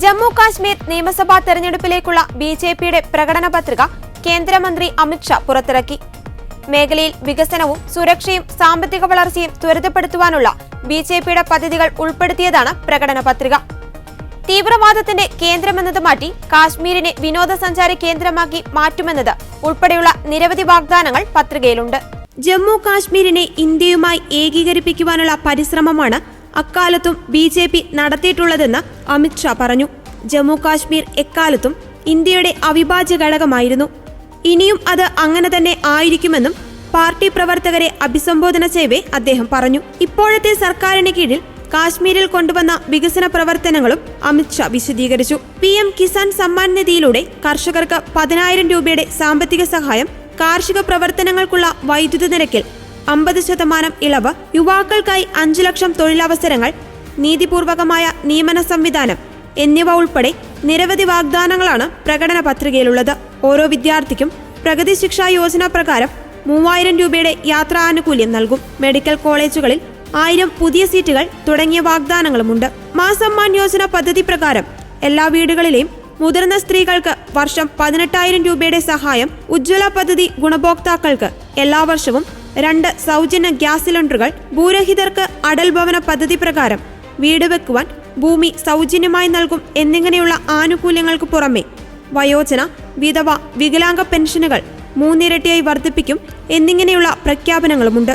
ജമ്മു കാശ്മീർ നിയമസഭാ തെരഞ്ഞെടുപ്പിലേക്കുള്ള B J പിയുടെ പ്രകടന പത്രിക കേന്ദ്രമന്ത്രി അമിത്ഷാ പുറത്തിറക്കി. മേഖലയിൽ വികസനവും സുരക്ഷയും സാമ്പത്തിക വളർച്ചയും ത്വരിതപ്പെടുത്തുവാനുള്ള ബി ജെ പിയുടെ പദ്ധതികൾ ഉൾപ്പെടുത്തിയതാണ് പ്രകടന പത്രിക. തീവ്രവാദത്തിന്റെ കേന്ദ്രമെന്നത് മാറ്റി കാശ്മീരിനെ വിനോദസഞ്ചാര കേന്ദ്രമാക്കി മാറ്റുമെന്നത് ഉൾപ്പെടെയുള്ള നിരവധി വാഗ്ദാനങ്ങൾ പത്രികയിലുണ്ട്. ജമ്മു കാശ്മീരിനെ ഇന്ത്യയുമായി ഏകീകരിപ്പിക്കുവാനുള്ള പരിശ്രമമാണ് അക്കാലത്തും ബി ജെ പി നടത്തിയിട്ടുള്ളതെന്ന് അമിത്ഷാ പറഞ്ഞു. ജമ്മു കാശ്മീർ എക്കാലത്തും ഇന്ത്യയുടെ അവിഭാജ്യ ഘടകമായിരുന്നു. ഇനിയും അത് അങ്ങനെ തന്നെ ആയിരിക്കുമെന്നും പാർട്ടി പ്രവർത്തകരെ അഭിസംബോധന ചെയ്യവേ അദ്ദേഹം പറഞ്ഞു. ഇപ്പോഴത്തെ സർക്കാരിന് കീഴിൽ കാശ്മീരിൽ കൊണ്ടുവന്ന വികസന പ്രവർത്തനങ്ങളും അമിത്ഷാ വിശദീകരിച്ചു. പി എം കിസാൻ സമ്മാൻ നിധിയിലൂടെ കർഷകർക്ക് പതിനായിരം രൂപയുടെ സാമ്പത്തിക സഹായം കാർഷിക പ്രവർത്തനങ്ങൾക്കുള്ള വൈദ്യുത നിരക്കിൽ അമ്പത് ശതമാനം ഇളവ് യുവാക്കൾക്കായി അഞ്ചു ലക്ഷം തൊഴിലവസരങ്ങൾ നീതിപൂർവകമായ നിയമന സംവിധാനം എന്നിവ ഉൾപ്പെടെ നിരവധി വാഗ്ദാനങ്ങളാണ് പ്രകടന പത്രികയിലുള്ളത്. ഓരോ വിദ്യാർത്ഥിക്കും പ്രഗതി ശിക്ഷാ യോജന പ്രകാരം മൂവായിരം രൂപയുടെ യാത്രാനുകൂല്യം നൽകും. മെഡിക്കൽ കോളേജുകളിൽ ആയിരം പുതിയ സീറ്റുകൾ തുടങ്ങിയ വാഗ്ദാനങ്ങളുമുണ്ട്. മാസമ്മാൻ യോജന പദ്ധതി പ്രകാരം എല്ലാ വീടുകളിലെയും മുതിർന്ന സ്ത്രീകൾക്ക് വർഷം പതിനെട്ടായിരം രൂപയുടെ സഹായം ഉജ്ജ്വല പദ്ധതി ഗുണഭോക്താക്കൾക്ക് എല്ലാ വർഷവും രണ്ട് സൗജന്യ ഗ്യാസ് സിലിണ്ടറുകൾ ഭൂരഹിതർക്ക് അടൽ ഭവന പദ്ധതി പ്രകാരം വീട് വെക്കുവാൻ ഭൂമി സൗജന്യമായി നൽകും എന്നിങ്ങനെയുള്ള ആനുകൂല്യങ്ങൾക്ക് പുറമെ വയോജന വിധവ വികലാംഗ പെൻഷനുകൾ മൂന്നിരട്ടിയായി വർദ്ധിപ്പിക്കും എന്നിങ്ങനെയുള്ള പ്രഖ്യാപനങ്ങളുമുണ്ട്.